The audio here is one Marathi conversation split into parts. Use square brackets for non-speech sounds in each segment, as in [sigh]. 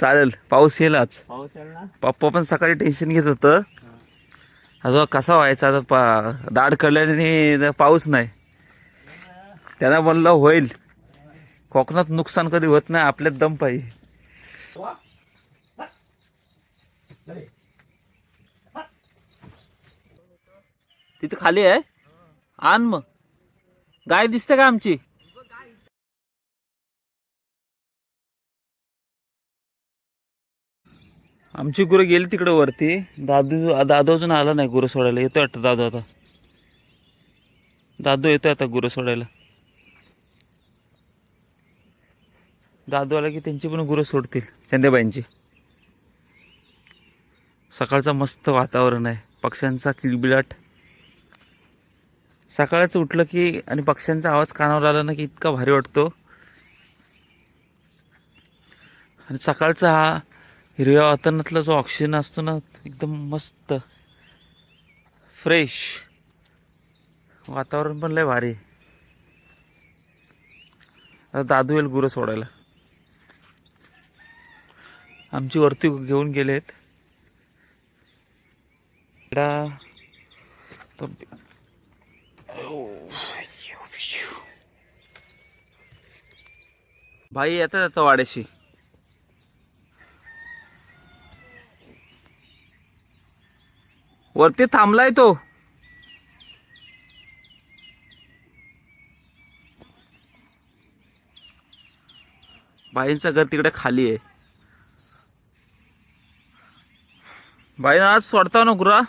चालेल पाऊस येईल आज. पाऊस येईल ना? पप्पा पण सकाळी टेन्शन घेत होतं. अजून कसा व्हायचा आता पा दाढ कळल्याने पाऊस नाही. त्यांना म्हणलं होईल. कोकणात नुकसान कधी होत नाही आपल्यात दम पाहिजे. तिथे खाली आहे. आण मग. गाय दिसते का आमची? आमची गुरं गेली तिकडं वरती. दादू दादू अजून आला नाही गुरं सोडायला. येतो वाटतं दादू आता. दादू येतोय आता गुरं सोडायला. दादू आला की त्यांची पण गुरं सोडतील चंद्याबाईंची सकाळचं मस्त वातावरण आहे. पक्ष्यांचा किलबिलाट. सकाळचं उठलं की आणि पक्ष्यांचा आवाज कानावर आला ना की इतका भारी वाटतो. आणि सकाळचा हा हिरव्या वातावरणातला जो ऑक्सिजन असतो ना एकदम मस्त फ्रेश वातावरण पण लय भारी. आता दादू येईल गुरं सोडायला. आमची वरती घेऊन गेलेत. भाई येतात आता वाड्याशी. वरती थांबलाय तो. बाईंचं घर तिकडे खाली आहे. बाई आज सोडता ना गुरा.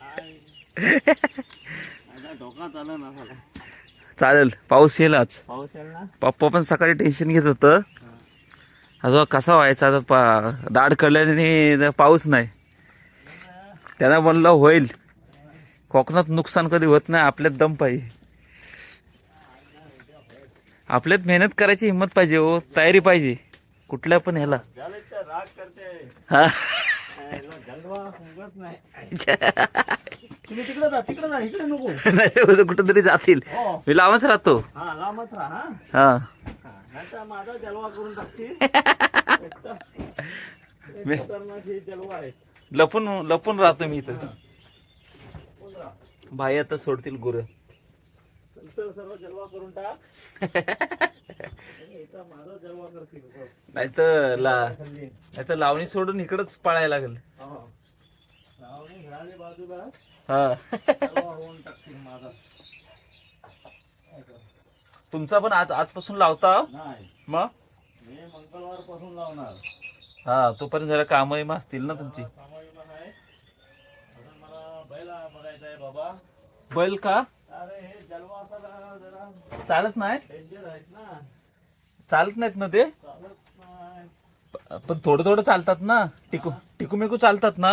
काय [laughs] धोका आला ना सगळा चालेल पाऊस येईल आज. पाऊस येईल ना? पप्पा पण सकाळी टेन्शन घेत होतं. अजून कसा व्हायचा आता पा दाढ कळल्याने पाऊस नाही. त्यांना म्हणलं होईल. कोकणात नुकसान कधी होत नाही आपल्यात दम पाहिजे. आपल्यात मेहनत करायची हिंमत पाहिजे हो तयारी पाहिजे कुठल्या पण ह्याला. हा. नाही नाही. [laughs] [laughs] कुठंतरी जातील. हो. मी लांबच राहतो. हा [laughs] लपून लपून राहतो मी इथं? भाई आता सोडतील गुरं. सर्व जलवा करून टाक. नाही तर ला. नाही तर लावणी सोडून इकडंच पळायला लागेल. हो. तुमचा पण आज आजपासून लावता? मग? मी मंगळवारपासून लावणार. हा तोपर्यंत जरा कामही असतील ना तुमची. बैल का? अरे चालत नाही चालत नाहीत ना ते? पण थोडं थोडं चालतात ना? टिकू टिकू मिकू चालतात ना?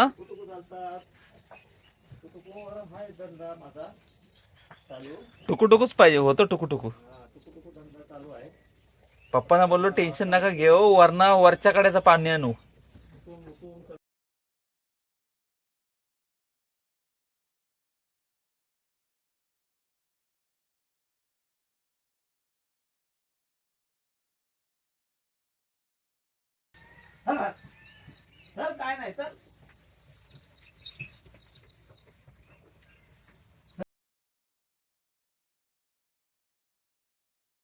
टुकू टुकूच पाहिजे होतं टुकू टुकू. पप्पाना बोललो टेन्शन नका घेऊ वरना वरच्या कड्याचं पाणी आणू. चला. चल काय नाही चल.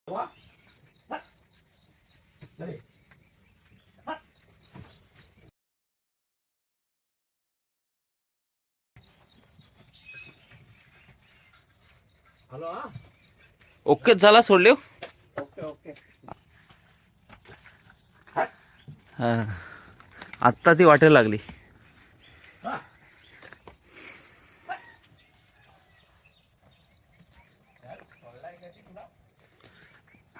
हा. हा. हा ओके झाला सोडले ओके ओके हा. आत्ता ती वाटायला लागली.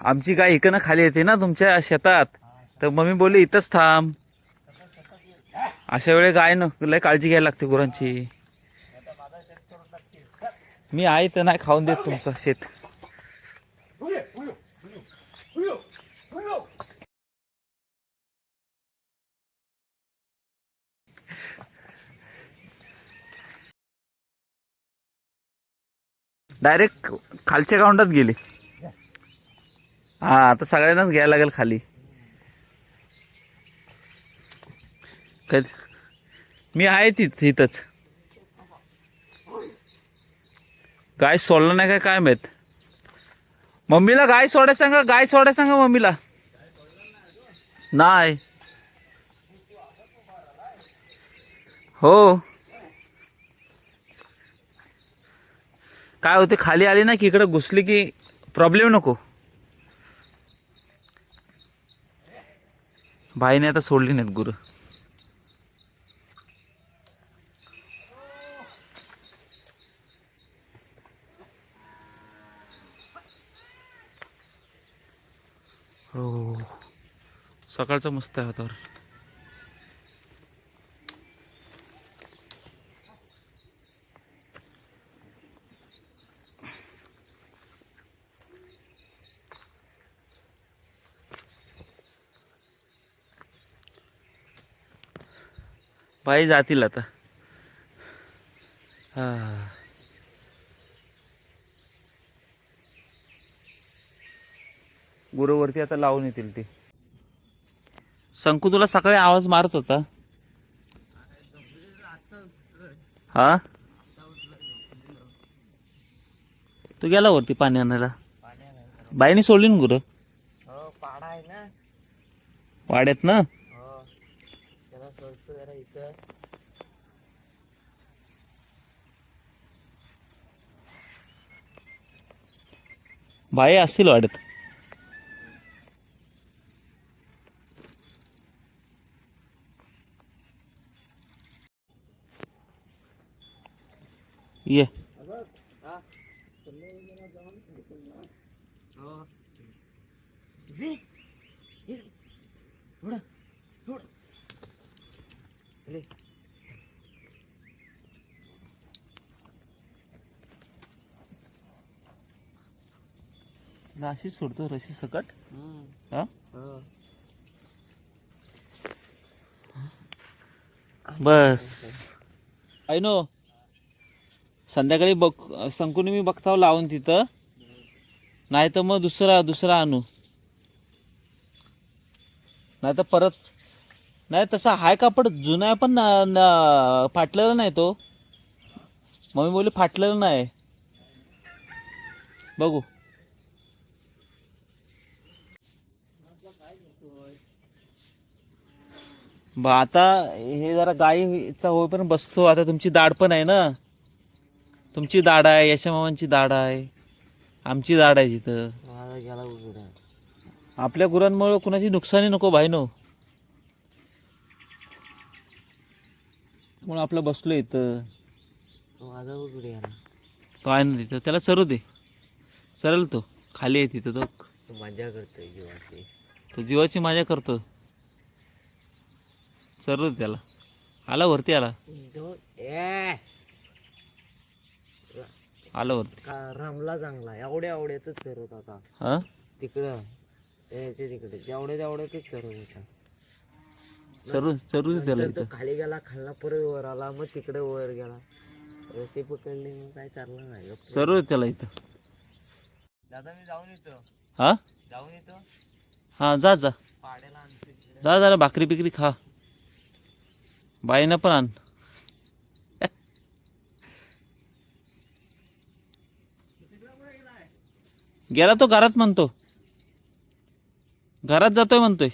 आमची गाय इकडनं खाली येते ना तुमच्या शेतात. तर मम्मी बोलली इथंच थांब. अशा वेळी गाय न लय काळजी घ्यायला लागते गुरांची. मी आहे तर नाही खाऊन देत तुमचं शेत. डायरेक्ट खालच्या काउंटात गेले. हा आता सगळ्यांनाच घ्यायला लागेल खाली. काय मी आहे तिथ इथंच. गाय सोडलं नाही काय काय माहीत? मम्मीला गाय सोडाय सांगा गाय सोडाय सांगा मम्मीला. नाही. हो. काय होते खाली आली ना की इकडे घुसली की प्रॉब्लेम नको. बाईने आता सोडली नाहीत गुरु. हो, हो, हो सकाळचं मस्त आहे वातावरण बाई जातील आता. हा. गुरुवरती आता लावून येतील ते. संकू तुला सकाळी आवाज मारत होता. हा? तू गेला वरती पाणी आणायला? बाईने सोडली ना गुरु? हो वाड्यात ना हो त्याला सोडतो जरा इथं बाई असतील वाटत. अशी सोडतो रशी सकट? हा? बस. आई नो संध्याकाळी बघ संकुनी मी बघताव लावून तिथं. नाही तर मग दुसरा दुसरा आणू. नाही तर परत नाही तसा हाय कापड जुना आहे पण फाटलेला नाही तो. मम्मी बोलली फाटलेला नाही. बघू. ब आता हे जरा गाईचा होईपर्यंत बसतो. आता तुमची दाढ पण आहे ना? तुमची दाढ आहे यशा मामांची दाढ आहे. आमची दाढ आहे तिथं आपल्या गुरांमुळे कुणाची नुकसानी नको भाई नो म्हणून आपलं बसलो इथं? तो आहे ना तिथं. त्याला चरू दे. सरळ तो. खाली आहे तिथं तो मजा करतोय जीवाची तो जीवाची माझ्या करतो. दे त्याला. आला वरती आला. ए. आला वरती. का रमला चांगला. एवढ्या एवढ्यातच करत आता हा? तिकडं. ते तिकडे. जेवढ्या करत होता. त्याला नंतर इथं तो खाली गेला खाल्ला परत वर आला मग तिकडे वर गेला. रस्ते पकडले मग काय चाललं नाही. गप्प. दे त्याला इथं. दादा मी जाऊन येतो. हा? जाऊन येतो? हा जा जा. पाड्याला आणतो. इकडे. जा जरा भाकरी बिकरी खा. बाईनं पण आण. गेला तो घरात म्हणतो. घरात जातोय म्हणतोय.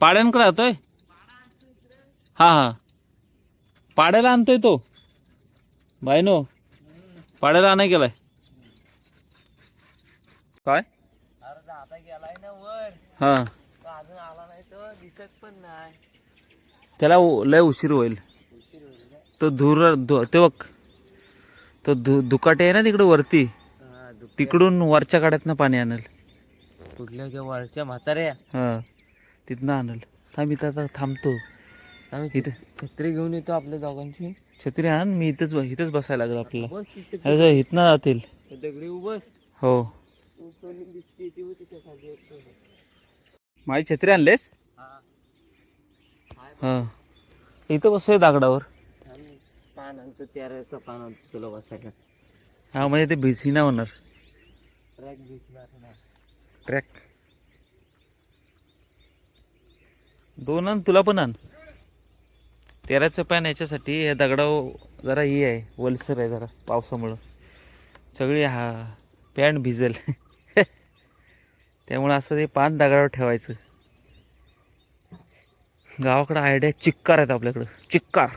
पाड्यांकडे जातोय हा हा. पाड्याला आणतोय तो. बाईनो पाड्याला आणाय गेलाय. काय? गेलाय ना वर. हा. अजून आला नाही तो दिसत पण नाही. त्याला लय उशीर होईल? तो धुर धु- ते बघ. तो धु दुकाटे आहे ना तिकडे वरती? तिकडून वरच्या काड्यातनं पाणी आणल. कुठल्या त्या वरच्या म्हाताऱ्या? हा. तिथनं आणल. थांब इथं आता थांबतो. आम्ही इथे. छत्री घेऊन येतो आपल्या दोघांची. छत्री आण मी इथंच ब- इथंच बसायला लागलं आपल्याला. बस तिथे अरे जरा इथनं जातील. दगडी उभस हो. माझी छत्री आणलेस? हा. इथं बसतोय दागडावर. पान त्याचं पान तुला बसायला. हा म्हणजे ते भिसी नाही होणार. ट्रॅक भिजणार नाही ट्रॅक दोन आण तुला पण आण. तेराचं पॅन याच्यासाठी या दगडावर जरा ही आहे वलसर आहे जरा पावसामुळं. सगळी हा पॅन्ट भिजेल. [laughs] त्यामुळं असं ते पान दगडावर ठेवायचं. गावाकडं आयडिया चिक्कार आहेत आपल्याकडं. चिक्कार.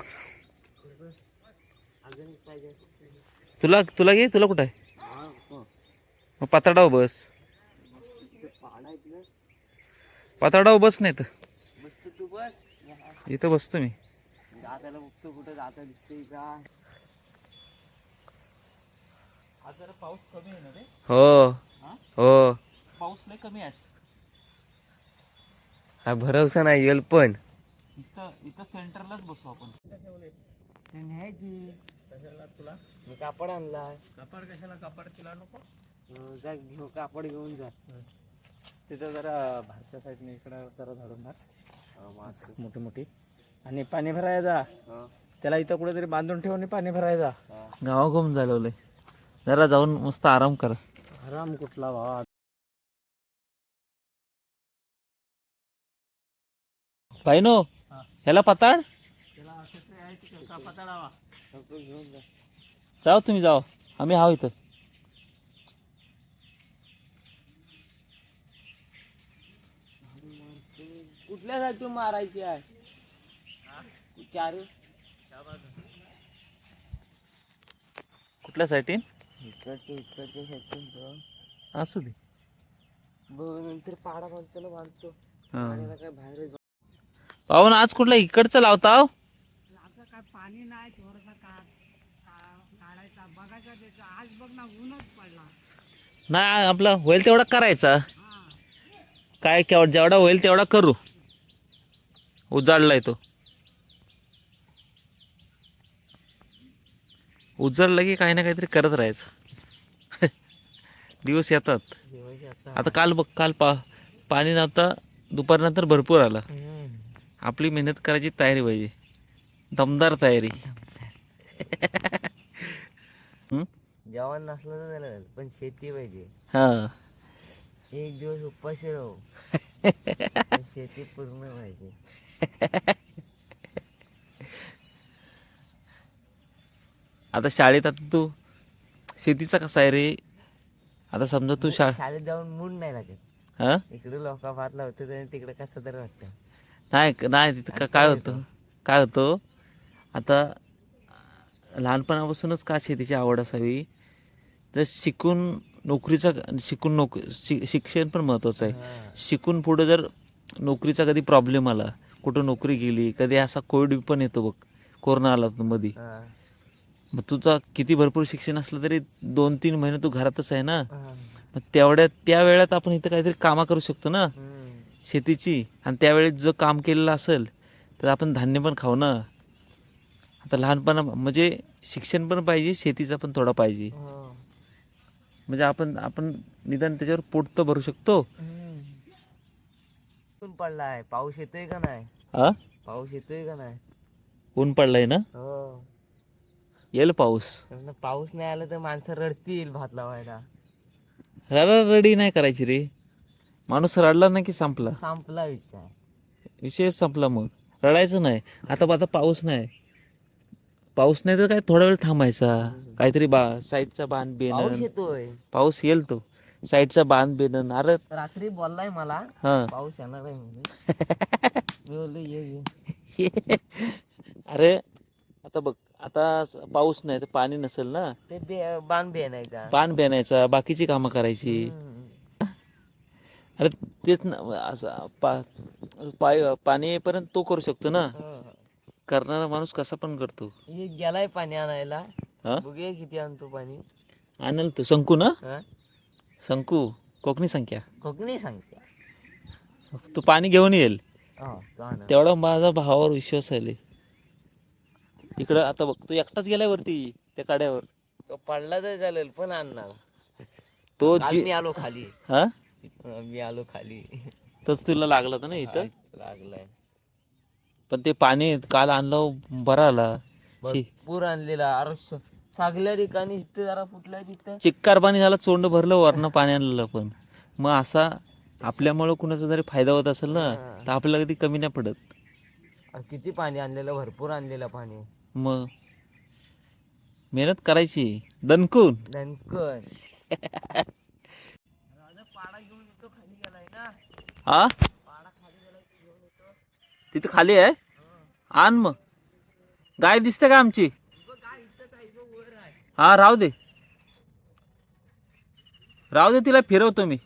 तुला तुला घे तुला कुठं आहे? हा मग बस. ते बस नाही तर बस इथं बसतो मी. पाऊस कमी आहे ना हो. हो. पाऊस नाही कमी आहे. हा भरोसा नाही येईल पण. इथं इथं सेंटरलाच बसू आपण. ते न्यायची. कशाला तुला? मी कापड आणलाय. कापड कशाला? कापड तिला नको. जा घेऊ कापड घेऊन जा. तिथं जरा भारच्या साईडने इकडं जरा झाडून टाक. मोठी मोठी. आणि पाणी भरायचा त्याला इथं कुठेतरी बांधून ठेवून पाणी भरायचा गावा घुम झालवलंय. जरा जाऊन मस्त आराम कर. आराम कुठला भावा? पाहिनो हा. ह्याला पाताळ जाओ तुम्ही जाओ. आम्ही हाव इथं. कुठल्या साईड मारायची आहे? चार. कुठल्या साईडीन इकडच्या इकडच्या साईडून असू दे. बघ नंतर पाडा बांधतो ना बांधतो हा. पाण्याला काय बाहेर पाहून आज कुठला इकडचं काय पाणी नाही थोडंसं का काढायचा बघायचा त्याचा. आज बघ ना ऊनच पडला. नाही आपला होईल तेवढा करायचा. हा काय केवढा जेवढा होईल तेवढा करू. उजाडलाय तो. उजाडला की काही ना काहीतरी करत राहायचं. [laughs] दिवस येतात. आता आता काल बघ काल पा पाणी नव्हतं दुपारनंतर भरपूर आला. आपली मेहनत करायची तयारी पाहिजे. दमदार तयारी? जेवण नसलं तर झालं पण शेती पाहिजे. हा. एक दिवस उपाशी राहू. [laughs] पण शेती पूर्ण पाहिजे. आता शाळेत आता तू शेतीचा कसा आहे रे? आता समजा तू शा शाळेत जाऊन मूड नाही लागत. हा? इकडे लोक भात लावतात आणि तिकडे कसं तरी वाटतं. नाही नाही तिथं का- काय होतं काय होतं आता लहानपणापासूनच का शेतीची आवड असावी जर शिकून नोकरीचा शिकून नोक शि शिक्षण पण महत्त्वाचं आहे. शिकून पुढं जर नोकरीचा कधी प्रॉब्लेम आला कुठं नोकरी गेली कधी असा कोविड पण येतो बघ कोरोना आला मध्ये. मग तुझा किती भरपूर शिक्षण असलं तरी दोन तीन महिने तू घरातच आहे ना. मग तेवढ्या त्या वेळात आपण इथं काहीतरी कामं करू शकतो ना. शेतीची आणि त्यावेळेस जो काम केलेलं असेल तर आपण धान्य पण खाऊ ना. आता लहानपणा म्हणजे शिक्षण पण पाहिजे शेतीचा पण थोडा पाहिजे. हो. म्हणजे आपण आपण निदान त्याच्यावर पोट तर भरू शकतो. ऊन पडलाय. पाऊस येतोय का नाही? हा पाऊस येतोय का नाही? ऊन पडलंय ना? हो. येईल पाऊस. कारण पाऊस नाही आला तर माणसं रडतील भात लावायला. रडी नाही करायची रे. माणूस रडला नाही की संपला? संपला विचार विषय संपला मग. रडायचं नाही. आता आता पाऊस नाही. पाऊस नाही तर काय थोडा वेळ थांबायचा. काहीतरी बा साईडचा बांध पाऊस बेन येतोय. पाऊस येईल तो. साईडचा बांध बेन अरे. रात्री बोललाय मला हा. पाऊस येणार आहे म्हणून [laughs] मी बोललो ये ये. अरे आता बघ आता स- पाऊस नाही तर पाणी नसेल ना? ते बे- बाण बे नाही का बांध बेनायचा बाकीची कामं करायची. हम्म. अरे तेच ना असं पा पाय पाणी येईपर्यंत तो करू शकतो ना. करणारा माणूस कसा पण करतो. हे गेलाय पाणी आणायला. हा? बघूया किती आणतो पाणी. आणल तो. शंकू ना? हा? शंकू कोकणी संख्या. कोकणी सांगते तू पाणी घेऊन येईल. हा, तो आणा. तेवढा माझा भावावर विश्वास आहे लय. इकडं आता बघ तू एकटाच गेलाय वरती त्या काड्यावर. तो पडला तर चालेल पण आणणार. तो काल जी मी आलो खाली. हा? मी आलो खाली. तोच तुला लागला होता ना इथं? लागलाय. पण ते पाणी काल आणलं बरं आला. भरपूर आणलेला. अरे स- चांगल्या ठिकाणी इथं जरा फुटलाय तिथं. चिक्कार पाणी झालं चोंड भरलं वरनं पाणी आणलेलं पण. मग असा आपल्यामुळं कुणाचा जरी फायदा होत असेल ना. तर आपल्याला कधी कमी नाही पडत. किती पाणी आणलेलं? भरपूर आणलेलं पाणी. मग? मेहनत करायची. दणकून. दणकन [laughs] पाडा घेऊन येतो खाली गेलाय ना हा? खाली तिथं खाली आहे? आण मग. गाय दिसते का आमची? हा राहू दे. राहू दे तिला फिरवतो मी.